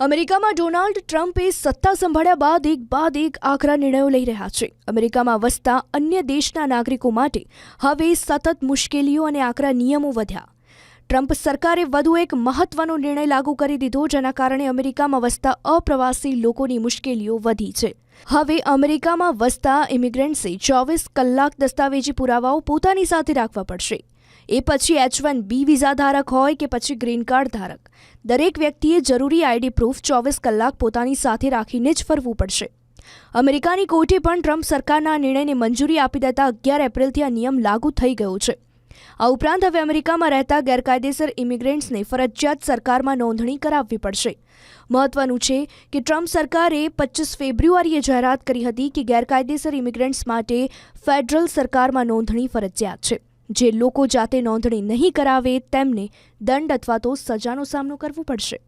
અમેરિકામાં ડોનાલ્ડ ટ્રમ્પે સત્તા સંભાળ્યા બાદ એક બાદ એક આકરા નિર્ણયો લઈ રહ્યા છે. અમેરિકામાં વસતા અન્ય દેશના નાગરિકો માટે હવે સતત મુશ્કેલીઓ અને આકરા નિયમો વધ્યા. ટ્રમ્પ સરકારે વધુ એક મહત્વનો નિર્ણય લાગુ કરી દીધો, જેના કારણે અમેરિકામાં વસતા અપ્રવાસી લોકોની મુશ્કેલીઓ વધી છે. હવે અમેરિકામાં વસતા ઇમિગ્રન્ટ્સે ચોવીસ કલાક દસ્તાવેજી પુરાવાઓ પોતાની સાથે રાખવા પડશે. એ પછી એચ વન બી વિઝા ધારક હોય કે પછી ગ્રીન કાર્ડ ધારક. દરેક વ્યક્તિએ જરૂરી આઈડી પ્રૂફ ચોવીસ કલાક પોતાની સાથે રાખીને જ ફરવું પડશે. અમેરિકાની કોર્ટે પણ ટ્રમ્પ સરકારના નિર્ણયને મંજૂરી આપી દેતા અગિયાર એપ્રિલથી આ નિયમ લાગુ થઈ ગયો છે. આ ઉપરાંત હવે અમેરિકામાં રહેતા ગેરકાયદેસર ઇમિગ્રન્ટ્સને ફરજિયાત સરકારમાં નોંધણી કરાવવી પડશે. મહત્વનું છે કે ટ્રમ્પ સરકારે પચીસ ફેબ્રુઆરીએ જાહેરાત કરી હતી કે ગેરકાયદેસર ઇમિગ્રન્ટ્સ માટે ફેડરલ સરકારમાં નોંધણી ફરજિયાત છે. જે લોકો જાતે નોંધણી નહીં કરાવે તેમને દંડ અથવા તો સજાનો સામનો કરવો પડશે.